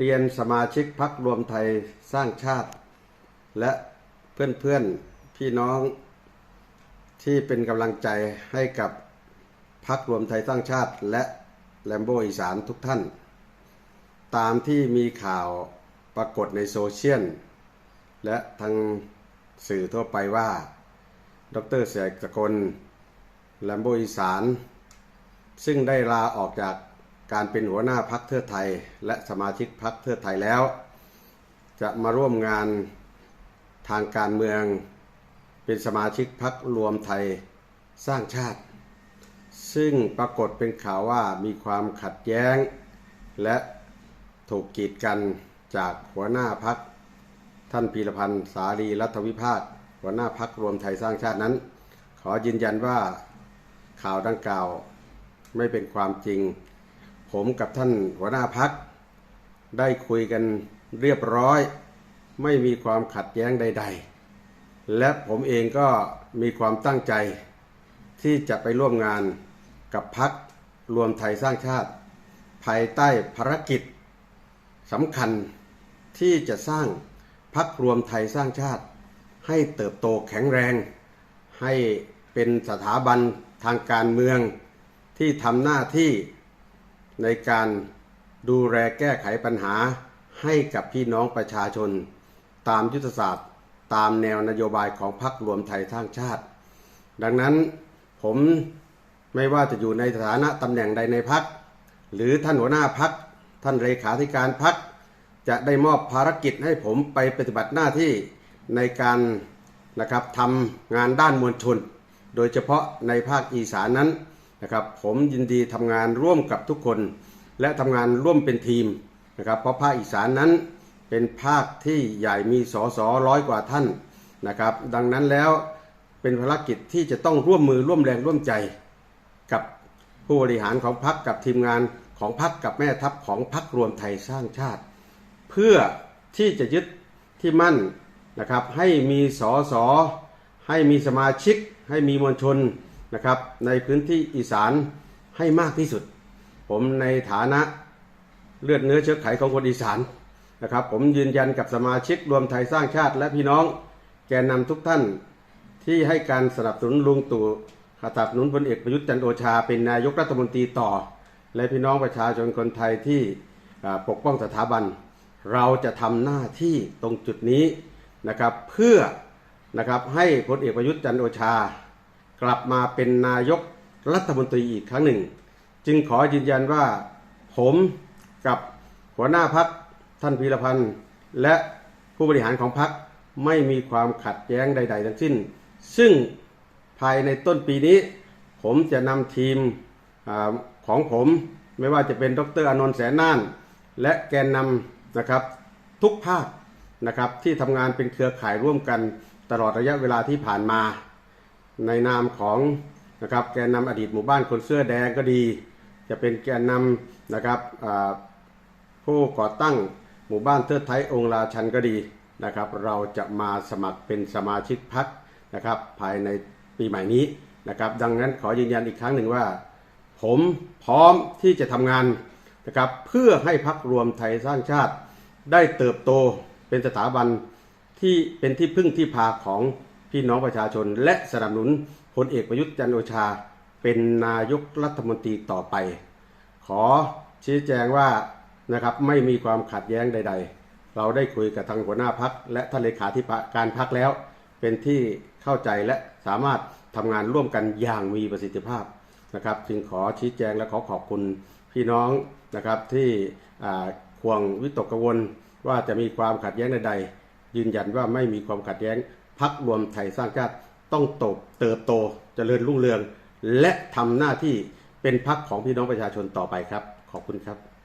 เรียนสมาชิกพักรวมไทยสร้างชาติ และเพื่อนๆพี่น้องที่เป็นกำลังใจให้กับพักรวมไทยสร้างชาติ และแลมโบอีสานทุกท่าน ตามที่มีข่าวปรากฏในโซเชียลและทางสื่อทั่วไปว่า ดรเสกสกลแลมโบอีสาน ซึ่งได้ลาออกจาก การเป็นหัวหน้าพักเพื่อไทย และสมาชิกพักเพื่อไทยแล้ว จะมาร่วมงานทางการเมือง เป็นสมาชิกพักรวมไทยสร้างชาติ ซึ่งปรากฏเป็นข่าวว่ามีความขัดแย้ง และถูกกีดกันจากหัวหน้าพักท่านพีรพันธ์สาลีรัฐวิภาคหัวหน้าพักรวมไทยสร้างชาตินั้น ขอยืนยันว่าข่าวดังกล่าวไม่เป็นความจริง ผมกับท่านหัวหน้าพักได้คุยกันเรียบร้อย ไม่มีความขัดแย้งใด ๆ และผมเองก็มีความตั้งใจ ที่จะไปร่วมงานกับพักรวมไทยสร้างชาติ ภายใต้ภารกิจสำคัญที่จะสร้างพักรวมไทยสร้างชาติ ให้เติบโตแข็งแรง ให้เป็นสถาบันทางการเมืองที่ทำหน้าที่ ในการดูแลแก้ไขปัญหาให้กับพี่น้องประชาชน ตามยุทธศาสตร์ ตามแนวนโยบายของพรรครวมไทยสร้งชาติ ดังนั้นผมไม่ว่าจะอยู่ในฐานะตำแหน่งใดในพัก หรือท่านหัวหน้าพัก ท่านเลขาธิการพัก จะได้มอบภารกิจให้ผมไปปฏิบัติหน้าที่ในการนะครับทำงานด้านมวลชน โดยเฉพาะในภาคอีสานนั้น นะครับผมยินดีทำงานร่วมกับทุกคน และทำงานร่วมเป็นทีมนะครับเพราะภาคอีสานนั้นเป็นภาคที่ใหญ่มีสอสอร้อยกว่าท่านนะครับดังนั้นแล้วเป็นภารกิจที่จะต้องร่วมมือร่วมแรงร่วมใจ กับผู้บริหารของพรรคกับทีมงานของพรรคกับแม่ทัพของพรรครวมไทยสร้างชาติ เพื่อที่จะยึดที่มั่นนะครับให้มีสอสอให้มีสมาชิก ให้มีมวลชน นะครับในพื้นที่อีสานให้มากที่สุด ผมในฐานะเลือดเนื้อเชื้อไขของคนอีสานนะครับผมยืนยันกับสมาชิกรวมไทยสร้างชาติ และพี่น้องแกนนำทุกท่านที่ให้การสนับสนุนลุงตู่สนับนุนพลเอกประยุทธ์จันโอชา เป็นนายกรัฐมนตรีต่อ และพี่น้องประชาชนคนไทยที่ปกป้องสถาบัน เราจะทำหน้าที่ตรงจุดนี้นะครับเพื่อนะครับให้พลเอกประยุทธ์จันโอชา กลับมาเป็นนายกรัฐมนตรีอีกครั้งหนึ่ง จึงขอยืนยันว่า ผมกับหัวหน้าพักท่านพีรพันธ์ และผู้บริหารของพักไม่มีความขัดแย้งใด ๆ ทั้งสิ้น ซึ่งภายในต้นปีนี้ ผมจะนำทีมอของผมไม่ว่าจะเป็นดรอนนท์แสนน่าน และแกนนำนะครับทุกภาคนะครับที่ทำงานเป็นเครือข่ายร่วมกันตลอดระยะเวลาที่ผ่านมา ในนามของนะครับแกนนำอดีตหมู่บ้านคนเสื้อแดงก็ดี จะเป็นแกนนำนะครับผู้ก่อตั้งหมู่บ้านเทิดไทยองค์ราชันก็ดีนะครับ เราจะมาสมัครเป็นสมาชิกพักนะครับภายในปีใหม่นี้นะครับ ดังนั้นขอยืนยันอีกครั้งหนึ่งว่า ผมพร้อมที่จะทำงานนะครับเพื่อให้พักรวมไทยสร้างชาติ ได้เติบโตเป็นสถาบันที่เป็นที่พึ่งที่พาของ พี่น้องประชาชน และสนับสนุนพลเอกประยุทธ์จันโอชา เป็นนายกรัฐมนตรีต่อไป ขอชี้แจงว่านะครับไม่มีความขัดแย้งใด ๆ เราได้คุยกับทางหัวหน้าพักและท่านเลขาธิการพักแล้ว เป็นที่เข้าใจและสามารถทำงานร่วมกันอย่างมีประสิทธิภาพนะครับจึงขอชี้แจงและขอขอบคุณพี่น้องนะครับที่อ่าห่วงวิตกกังวลว่าจะมีความขัดแย้งใดๆยืนยันว่าไม่มีความขัดแย้ง พักรวมไทยสร้างชาติต้องโตเติบโตเจริญรุ่งเรือง และทำหน้าที่เป็นพักของพี่น้องประชาชนต่อไปครับ ขอบคุณครับ